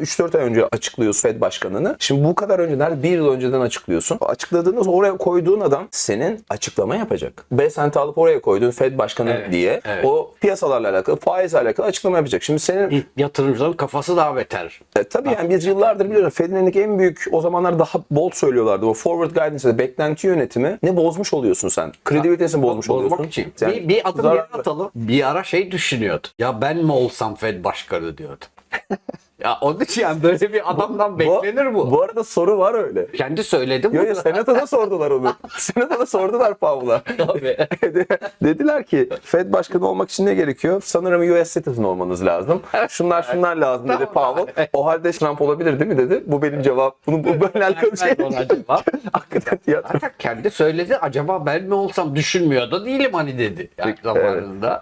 3-4 ay önce açıklıyorsun Fed başkanını. Şimdi bu kadar önce nerede? Bir yıl önceden açıklıyorsun. Açıkladığınız oraya koyduğun adam senin açıklama yapacak. 5 sent alıp oraya koyduğun Fed başkanı Evet, diye evet. o piyasalarla alakalı, faizle alakalı açıklama yapacak. Şimdi senin Yatırımcıların kafası daha beter. e, tabii yani biz yıllardır biliyoruz Fed'in en büyük o zamanlar daha bold söylüyorlardı. O forward guidance'de beklenti yönetimi ne bozmuş oluyorsun sen? Kredibilitesini bozmuş oluyorsun. Bozmak için. Yani bir, bir adım zararlı. atalım. Bir ara şey düşünüyordu. Ya ben mi olsam Fed başkanı diyordu. Ya onun için yani böyle bir adamdan beklenir bu. Bu arada soru var öyle. Kendi söyledim Yo bunu. yo senatoda sordular onu. senatoda sordular Powell'a. Tabii. Dediler ki Fed başkanı olmak için ne gerekiyor? Sanırım US citizen olmanız lazım. Şunlar şunlar lazım dedi Powell. O halde Trump olabilir değil mi dedi. Bu benim cevap. Bunu bu böyle alakalı şey. Hakikaten tiyatro. Zaten kendi söyledi. Acaba ben mi olsam düşünmüyor da değilim hani dedi. Yani zamanında.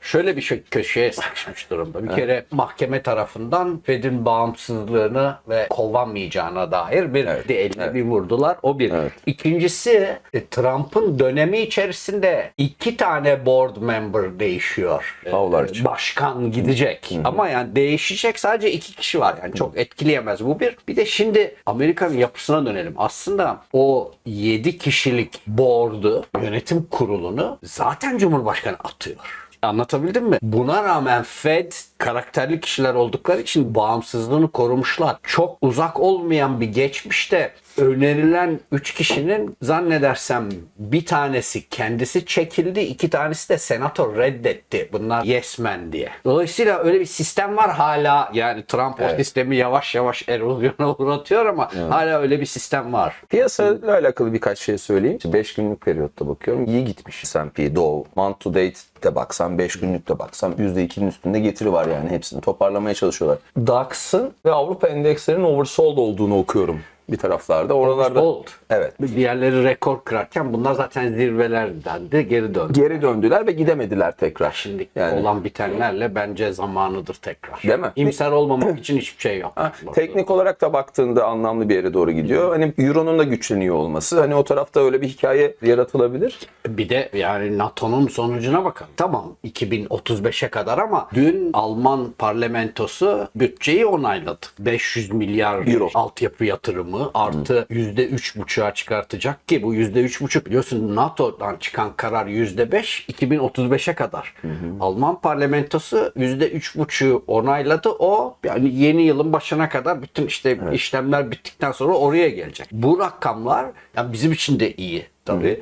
Şöyle bir şey köşeye sıkışmış durumda. Bir kere mahkeme tarafından Fed'in bağımsızlığını ve kovanmayacağına dair bir Evet, de eline evet. bir vurdular. O bir. Evet. İkincisi e, Trump'ın dönemi içerisinde iki tane board member değişiyor. E, hariç. Başkan gidecek. Ama yani değişecek sadece iki kişi var. Yani çok etkileyemez bu bir. Bir de şimdi Amerika'nın yapısına dönelim. Aslında o 7 kişilik board'u, yönetim kurulunu zaten Cumhurbaşkanı atıyor. Anlatabildim mi? Buna rağmen Fed karakterli kişiler oldukları için bağımsızlığını korumuşlar. Çok uzak olmayan bir geçmişte önerilen 3 kişinin zannedersem bir tanesi kendisi çekildi, iki tanesi de senatör reddetti. Bunlar yes men diye. Dolayısıyla öyle bir sistem var hala. Yani Trump o sistemi yavaş yavaş erozyona uğratıyor ama hala öyle bir sistem var. Piyasayla alakalı birkaç şey söyleyeyim. 5 günlük periyotta bakıyorum. İyi gitmiş S&P, Dow. Month to date de baksam, 5 günlük de baksam %2'nin üstünde getiri var yani hepsini toparlamaya çalışıyorlar. DAX'ın ve Avrupa endekslerinin oversold olduğunu okuyorum bir taraflarda. Oralarda Old. Evet. Diğerleri rekor kırarken bunlar zaten zirvelerden de geri döndü. Geri döndüler ve gidemediler tekrar. Şimdi yani olan bitenlerle bence zamanıdır tekrar. Değil mi? İmsar olmamak için hiçbir şey yok. Ha, teknik olarak da baktığında anlamlı bir yere doğru gidiyor. Hani Euro'nun da güçleniyor olması. Hani o tarafta öyle bir hikaye yaratılabilir. Bir de yani NATO'nun sonucuna bakalım. Tamam 2035'e kadar ama dün Alman parlamentosu bütçeyi onayladı. 500 milyar Euro. altyapı yatırımı artı %3,5'a çıkartacak ki bu %3,5 biliyorsun NATO'dan çıkan karar %5 2035'e kadar. Alman parlamentosu %3,5'ü onayladı. O yani yeni yılın başına kadar bütün işte işlemler bittikten sonra oraya gelecek. Bu rakamlar yani bizim için de iyi. Tabii.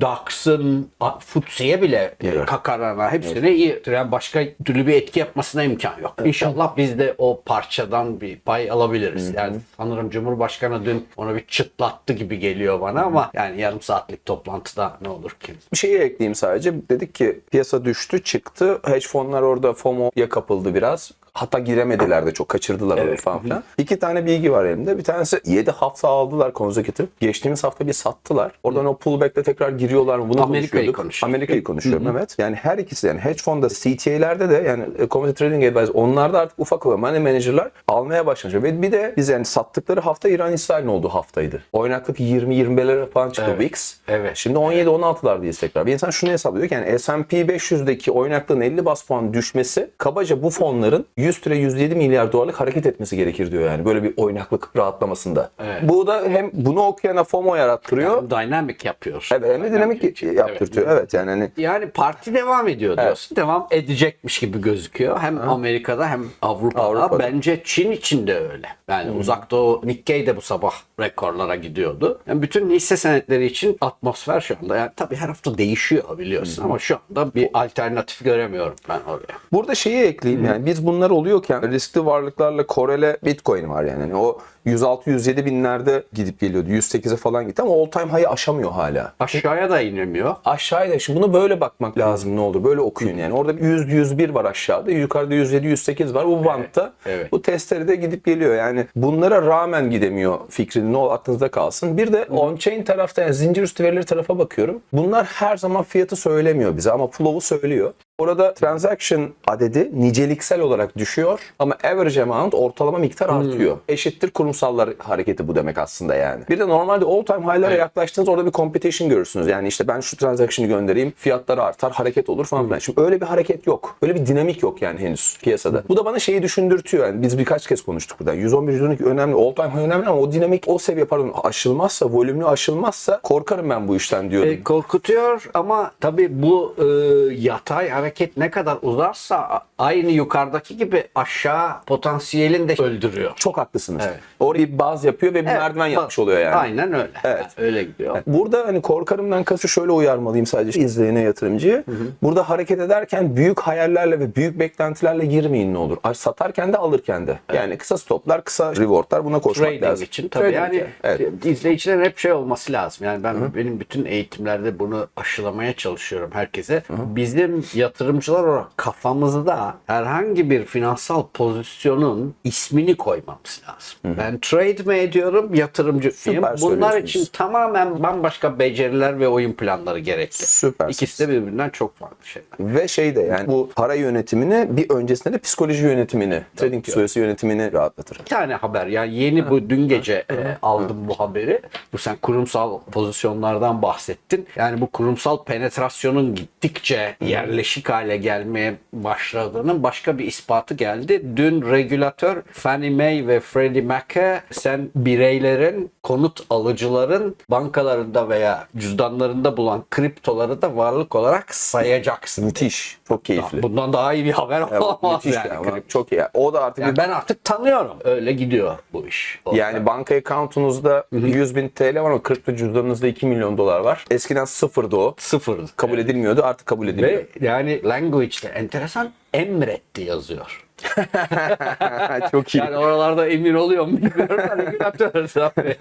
DAX'ın, a- FTSE'ye bile e, Evet. kakarana hepsine iyi. Yani başka türlü bir etki yapmasına imkan yok. İnşallah biz de o parçadan bir pay alabiliriz. Yani sanırım Cumhurbaşkanı dün onu bir çıtlattı gibi geliyor bana ama yani yarım saatlik toplantıda ne olur ki? Bir şeyi ekleyeyim sadece. Dedik ki piyasa düştü çıktı. Hedge fonlar orada FOMO'ya kapıldı biraz. Hatta giremediler de çok kaçırdılar onu Evet. falan filan. İki tane bilgi var elimde. Bir tanesi 7 hafta aldılar konservatif. Geçtiğimiz hafta bir sattılar. Oradan o pullback'le tekrar giriyorlar mı? Bunu Amerika'yı konuşuyorduk. konuşuyoruz. Amerika'yı konuşuyorum evet. Yani her ikisi yani hedge fonda CTA'lerde de yani e, Commodity Trading Advisor onlarda artık ufak olan money manager'lar almaya başlanacak. Ve bir de biz yani sattıkları hafta İran İsrail'in olduğu haftaydı. Oynaklık 20-25'lere falan çıktı Evet. VIX. Evet. Şimdi 17-16'lardayız tekrar. Bir insan şunu hesaplıyor ki yani S&P 500'deki oynaklığın 50 bas puan düşmesi kabaca bu fonların 100 lira 107 milyar dolarlık hareket etmesi gerekir diyor yani. Böyle bir oynaklık rahatlamasında. Evet. Bu da hem bunu okuyana FOMO yarattırıyor. Dynamic yapıyor. Evet, hem de dinamik yaptırtıyor. Evet, yani hani Yani parti devam ediyor diyorsun. Devam edecekmiş gibi gözüküyor. Hem Amerika'da hem Avrupa'da. Avrupa'da. Bence Çin için de öyle. Yani uzak doğu Nikkei de bu sabah rekorlara gidiyordu. Yani bütün hisse senetleri için atmosfer şu anda. Yani tabii her hafta değişiyor biliyorsun ama şu anda bir alternatif göremiyorum ben oraya. Burada şeyi ekleyeyim yani biz bunlar oluyorken riskli varlıklarla korele Bitcoin var yani. Hani o 106-107 binlerde gidip geliyordu. 108'e falan gitti ama all time high'ı aşamıyor hala. Aşağıya da inemiyor. Aşağıya şimdi bunu böyle bakmak lazım ne olur. Böyle okuyun yani. Orada 100 101 var aşağıda. Yukarıda 107 108 var. Bu bantta evet. bu testleri de gidip geliyor. Yani bunlara rağmen gidemiyor fikrini ne ol aklınızda kalsın. Bir de on-chain tarafta yani zincir üstü verileri tarafa bakıyorum. Bunlar her zaman fiyatı söylemiyor bize ama flow'u söylüyor. Orada transaction adedi niceliksel olarak düşüyor ama average amount ortalama miktar artıyor. Eşittir kurumsallar hareketi bu demek aslında yani. Bir de normalde all time high'lara yaklaştığınız orada bir competition görürsünüz. Yani işte ben şu transaction'ı göndereyim, fiyatları artar, hareket olur falan filan. Şimdi öyle bir hareket yok. Öyle bir dinamik yok yani henüz piyasada. Bu da bana şeyi düşündürtüyor. Yani biz birkaç kez konuştuk burada. 111 112 önemli, all time high önemli ama o dinamik o seviye pardon aşılmazsa, volümlü aşılmazsa korkarım ben bu işten diyordum. E, korkutuyor ama tabii bu e, yatay hareket ne kadar uzarsa aynı yukarıdaki gibi aşağı potansiyelini de öldürüyor. Çok haklısınız. Evet. Orayı bir baz yapıyor ve bir Evet, merdiven yapmış oluyor yani. Aynen öyle. Evet. Öyle gidiyor. Burada hani korkarımdan kası şöyle uyarmalıyım sadece izleyene yatırımcıyı. Burada hareket ederken büyük hayallerle ve büyük beklentilerle girmeyin ne olur. Satarken de alırken de. Yani kısa stoplar, kısa rewardlar buna koşmak Trading lazım. için tabii Trading yani evet. izleyicilerin hep şey olması lazım. Yani ben benim bütün eğitimlerde bunu aşılamaya çalışıyorum herkese. Bizim yatırımcılar olarak kafamızda herhangi bir finansal pozisyonun ismini koymamız lazım. Ben trade mi ediyorum, yatırımcı mıyım? Bunlar için tamamen bambaşka beceriler ve oyun planları gerekli. Süpersiniz. İkisi de birbirinden çok farklı şeyler. Ve şey de yani bu para yönetimini bir öncesinde de psikoloji yönetimini, trading psikolojisi yönetimini rahatlatır. Bir tane haber yani yeni bu dün gece e, aldım bu haberi. Bu sen kurumsal pozisyonlardan bahsettin. Yani bu kurumsal penetrasyonun gittikçe yerleşik hale gelmeye başladığının başka bir ispatı geldi. Dün regülatör Fannie Mae ve Freddie Mac'e sen bireylerin, konut alıcıların bankalarında veya cüzdanlarında bulan kriptoları da varlık olarak sayacaksın. Müthiş. Çok keyifli. Bundan daha iyi bir haber Ya, olamaz müthiş yani. yani. Çok iyi. O da artık Yani ben artık tanıyorum. Öyle gidiyor bu iş. Yani banka accountunuzda 100 bin TL var ama 40'lı cüzdanınızda 2 milyon dolar var. Eskiden sıfırdı o. sıfır. Kabul edilmiyordu artık kabul ediliyor. Ve yani language'de enteresan emretti yazıyor. çok iyi. Yani oralarda emin oluyor mu bilmiyorum. tabii.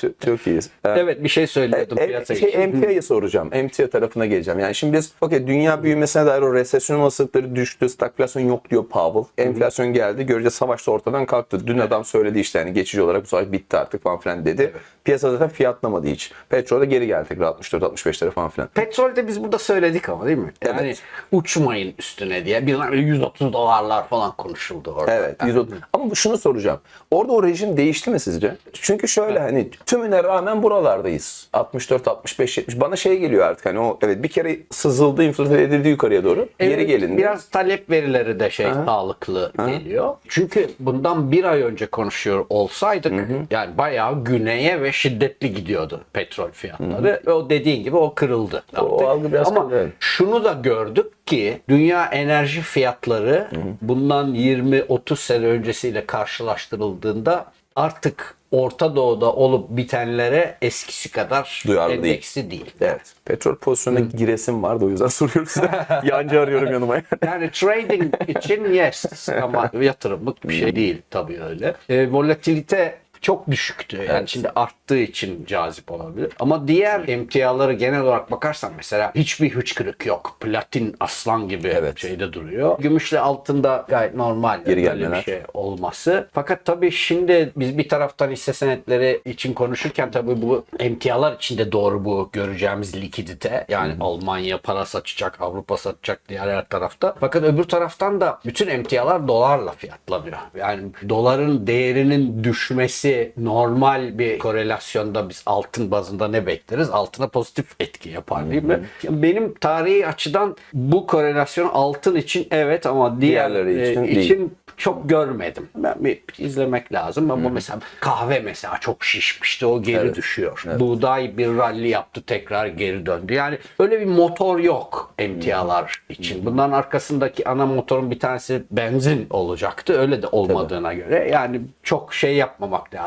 çok, çok iyi. evet bir şey söylüyordum E, piyasa şey, için. emtiayı soracağım. Emtia tarafına geleceğim. Yani şimdi biz okey dünya büyümesine dair o resesyon olasılıkları düştü. Stagflasyon yok diyor Powell. Enflasyon geldi. Göreceğiz savaş da ortadan kalktı. Dün adam söyledi işte yani geçici olarak bu savaş bitti artık falan filan dedi. Piyasa zaten fiyatlamadı hiç. Petrol de geri geldi tekrar 64-65 lira falan filan. Petrolde biz burada söyledik ama değil mi? Yani Evet. uçmayın üstüne diye. Bir 130 dolarlar falan konuşuldu orada. Evet. 130. Ama bu- şunu soracağım. Orada o rejim değişti mi sizce? Çünkü şöyle hani tümüne rağmen buralardayız. 64, 65, 70. Bana şey geliyor artık hani o evet bir kere sızıldı, infiltre edildi yukarıya doğru. Geri Evet, gelindi. Biraz talep verileri de şey sağlıklı geliyor. Çünkü bundan bir ay önce konuşuyor olsaydık yani bayağı güneye ve şiddetli gidiyordu petrol fiyatları. Ve o dediğin gibi o kırıldı. O algı biraz Ama kırıldı, şunu da gördük ki dünya enerji fiyatları bundan 20-30 sene öncesiyle karşılaştırıldığında artık Orta Doğu'da olup bitenlere eskisi kadar Duyarlı değil. endeksi değil. Evet. Petrol pozisyonuna giresim vardı o yüzden soruyorum size. Yancı arıyorum yanıma. Yani trading için yes ama yatırımlık bir şey değil tabii öyle. E, volatilite çok düşüktü. Yani Evet. şimdi arttığı için cazip olabilir. Ama diğer emtiaları genel olarak bakarsan mesela hiçbir hıçkırık yok. Platin aslan gibi Evet. şeyde duruyor. Gümüşle altında gayet normal Geri böyle bir şey olması. Fakat tabii şimdi biz bir taraftan hisse senetleri için konuşurken tabii bu emtialar içinde doğru bu göreceğimiz likidite. Yani Almanya para satacak, Avrupa satacak diğer her tarafta. Fakat öbür taraftan da bütün emtialar dolarla fiyatlanıyor. Yani doların değerinin düşmesi normal bir korelasyonda biz altın bazında ne bekleriz? Altına pozitif etki yapar değil mi? Benim tarihi açıdan bu korelasyon altın için evet ama diğer Diğerleri için e, değil. için çok görmedim. Ben bir izlemek lazım ama mesela kahve mesela çok şişmişti o geri Evet. düşüyor. Buğday bir rally yaptı tekrar geri döndü. Yani öyle bir motor yok emtialar için. Bunların arkasındaki ana motorun bir tanesi benzin olacaktı. Öyle de olmadığına göre yani çok şey yapmamak lazım.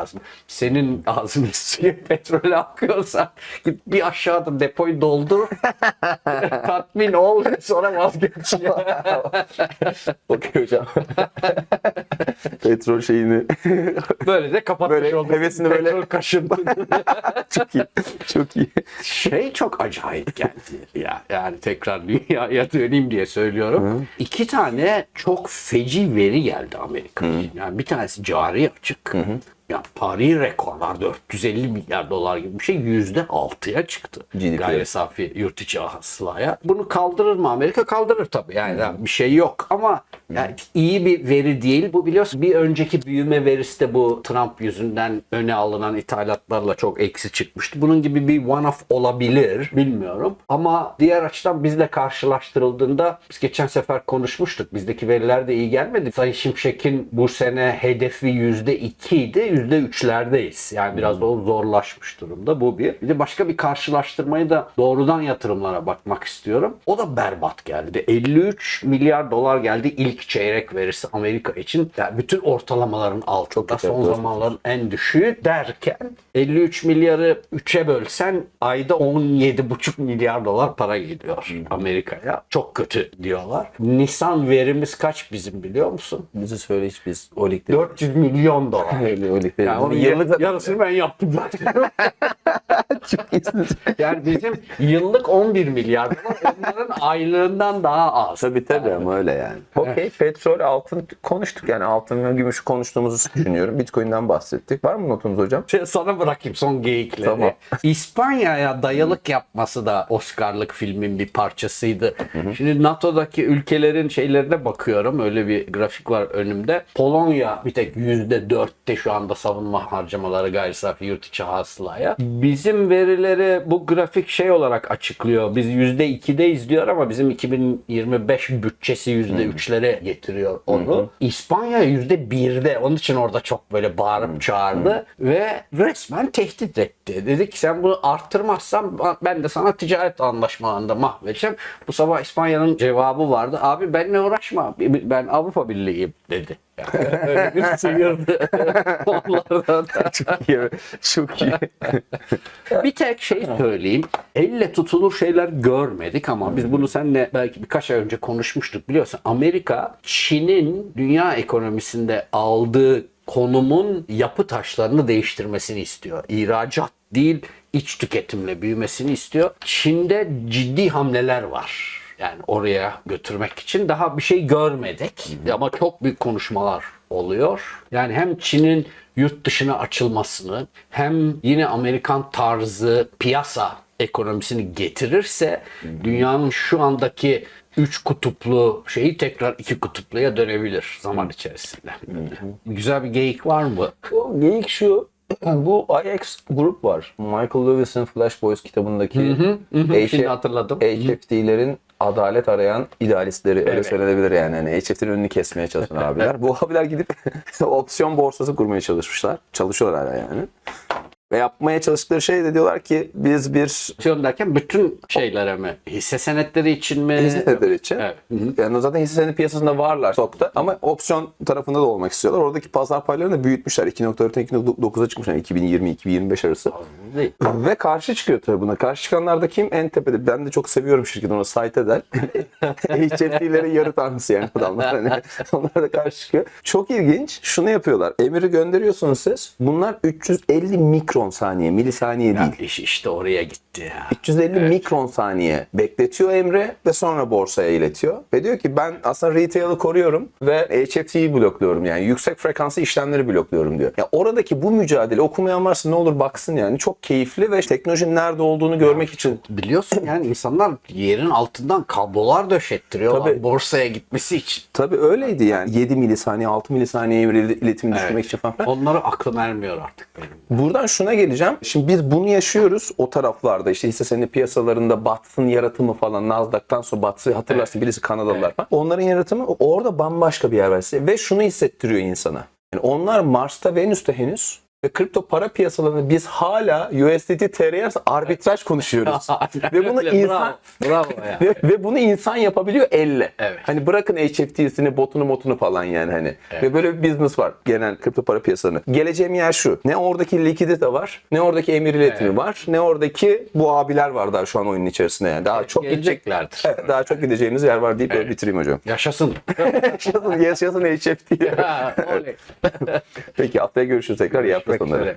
Senin ağzının suyu petrole akıyorsa git bir aşağıda depoyu doldur. tatmin ol sonra vazgeç. Okey hocam. Petrol şeyini Böyle de kapatmış Böyle olduk. hevesini böyle- Petrol kaşındı. çok iyi. Çok iyi. şey çok acayip geldi. Ya yani tekrar dünyaya döneyim diye söylüyorum. İki tane çok feci veri geldi Amerika için. Yani bir tanesi cari açık. Ya tarihi rekorlar 450 milyar dolar gibi bir şey %6'ya çıktı. GDP. Gayri safi yurt içi hasılaya. Bunu kaldırır mı Amerika? Kaldırır tabii. Yani ya bir şey yok ama yani iyi bir veri değil. Bu biliyorsun bir önceki büyüme verisi de bu Trump yüzünden öne alınan ithalatlarla çok eksi çıkmıştı. Bunun gibi bir one-off olabilir. Bilmiyorum. Ama diğer açıdan bizle karşılaştırıldığında biz geçen sefer konuşmuştuk. Bizdeki veriler de iyi gelmedi. Sayın Şimşek'in bu sene hedefi %2 idi. %3'lerdeyiz. Yani biraz da o zorlaşmış durumda. Bu bir. Bir de başka bir karşılaştırmayı da doğrudan yatırımlara bakmak istiyorum. O da berbat geldi. 53 milyar dolar geldi ilk çeyrek verisi Amerika için. Yani bütün ortalamaların altında son zamanların en düşüğü derken 53 milyarı 3'e bölsen ayda 17,5 milyar dolar para gidiyor Amerika'ya. Çok kötü diyorlar. Nisan verimiz kaç bizim biliyor musun? Bizi söyle hiç biz o ligde. 400 milyon dolar. O ligde. Yani onun yıllık yarısını ben yaptım zaten. çok iyisiniz. yani bizim yıllık 11 milyar dolar onların aylığından daha az. Tabii tabii ama öyle yani. Okey petrol altın konuştuk yani altın ve gümüşü konuştuğumuzu düşünüyorum. Bitcoin'den bahsettik. Var mı notunuz hocam? Şey, sana bırakayım son geyikleri. Tamam. İspanya'ya dayalık yapması da Oscar'lık filmin bir parçasıydı. Şimdi NATO'daki ülkelerin şeylerine bakıyorum. Öyle bir grafik var önümde. Polonya bir tek %4'te şu anda savunma harcamaları gayri safi yurt içi hasılaya. Bizim verileri bu grafik şey olarak açıklıyor. Biz %2'deyiz diyor ama bizim 2025 bütçesi %3'lere getiriyor onu. İspanya %1'de. Onun için orada çok böyle bağırıp çağırdı ve resmen tehdit etti. Dedi ki sen bunu arttırmazsan ben de sana ticaret anlaşmalarında mahvedeceğim. Bu sabah İspanya'nın cevabı vardı. Abi benimle uğraşma. Ben Avrupa Birliği'yim dedi. Öyle bir sıyırdı onlardan. çok iyi. Çok iyi. Bir tek şey söyleyeyim. Elle tutulur şeyler görmedik ama biz bunu seninle belki birkaç ay önce konuşmuştuk. Biliyorsun Amerika Çin'in dünya ekonomisinde aldığı konumun yapı taşlarını değiştirmesini istiyor. İhracat değil iç tüketimle büyümesini istiyor. Çin'de ciddi hamleler var. Yani oraya götürmek için daha bir şey görmedik ama çok büyük konuşmalar oluyor. Yani hem Çin'in yurt dışına açılmasını hem yine Amerikan tarzı piyasa ekonomisini getirirse dünyanın şu andaki üç kutuplu şeyi tekrar iki kutupluya dönebilir zaman içerisinde. Güzel bir geyik var mı? O geyik şu. Bu IX grup var. Michael Lewis'in Flash Boys kitabındaki Şimdi hatırladım. HFT'lerin adalet arayan idealistleri öyle Evet. söylenebilir yani. yani HFT'nin önünü kesmeye çalışan abiler. Bu abiler gidip opsiyon borsası kurmaya çalışmışlar. Çalışıyorlar hala yani. Ve yapmaya çalıştıkları şey de diyorlar ki biz bir Opsiyon derken bütün şeylere mi? Hisse senetleri için mi? hisse senetleri için. Evet. Hı hı. Yani zaten hisse senedi piyasasında varlar stokta ama opsiyon tarafında da olmak istiyorlar. Oradaki pazar paylarını da büyütmüşler. 2.4'ten 2.9'a çıkmışlar 2020-2025 arası. Değil. Ve karşı çıkıyor tabii buna. Karşı çıkanlar da kim? En tepede. Ben de çok seviyorum şirketi onu site eder. HFT'lere yarı tanrısı yani adamlar. Hani onlar da karşı çıkıyor. Çok ilginç. Şunu yapıyorlar. Emiri gönderiyorsunuz siz. Bunlar 350 mikron saniye, milisaniye değil. İş işte oraya ya. 350 mikron saniye bekletiyor emri ve sonra borsaya iletiyor. Ve diyor ki ben aslında retail'ı koruyorum ve HFT'yi blokluyorum yani yüksek frekanslı işlemleri blokluyorum diyor. Ya oradaki bu mücadele okumayan varsa ne olur baksın yani çok keyifli ve teknolojinin nerede olduğunu görmek için Biliyorsun yani insanlar yerin altından kablolar döşettiriyorlar Tabii. borsaya gitmesi için. Tabii öyleydi yani. 7 milisaniye, 6 milisaniye iletimi düşürmek için falan. Onlara aklım ermiyor artık benim. Buradan şuna geleceğim. Şimdi biz bunu yaşıyoruz o taraflarda. İşte hisse senedi piyasalarında Bats'ın yaratımı falan. Nasdaq'tan sonra Bats'ı hatırlarsın birisi Kanadalılar falan. Onların yaratımı orada bambaşka bir yer var. Ve şunu hissettiriyor insana. Yani onlar Mars'ta, Venüs'te henüz ve kripto para piyasalarında biz hala USDT TR'ye arbitraj konuşuyoruz. ve bunu Öyle, insan Bravo, bravo ya. ve, ve bunu insan yapabiliyor elle. Evet. Hani bırakın HFT'sini, botunu, motunu falan yani hani. Ve böyle bir business var genel kripto para piyasalarında. Geleceğim yer şu. Ne oradaki likidite var, ne oradaki emir iletimi var, ne oradaki bu abiler var daha şu an oyunun içerisinde yani. Daha çok gidecek. Geleceklerdir. Evet, daha çok gideceğiniz yer var deyip böyle bitireyim hocam. Yaşasın. yaşasın, yaşasın HFT. Peki haftaya görüşürüz tekrar. İyi Perfecto. Donde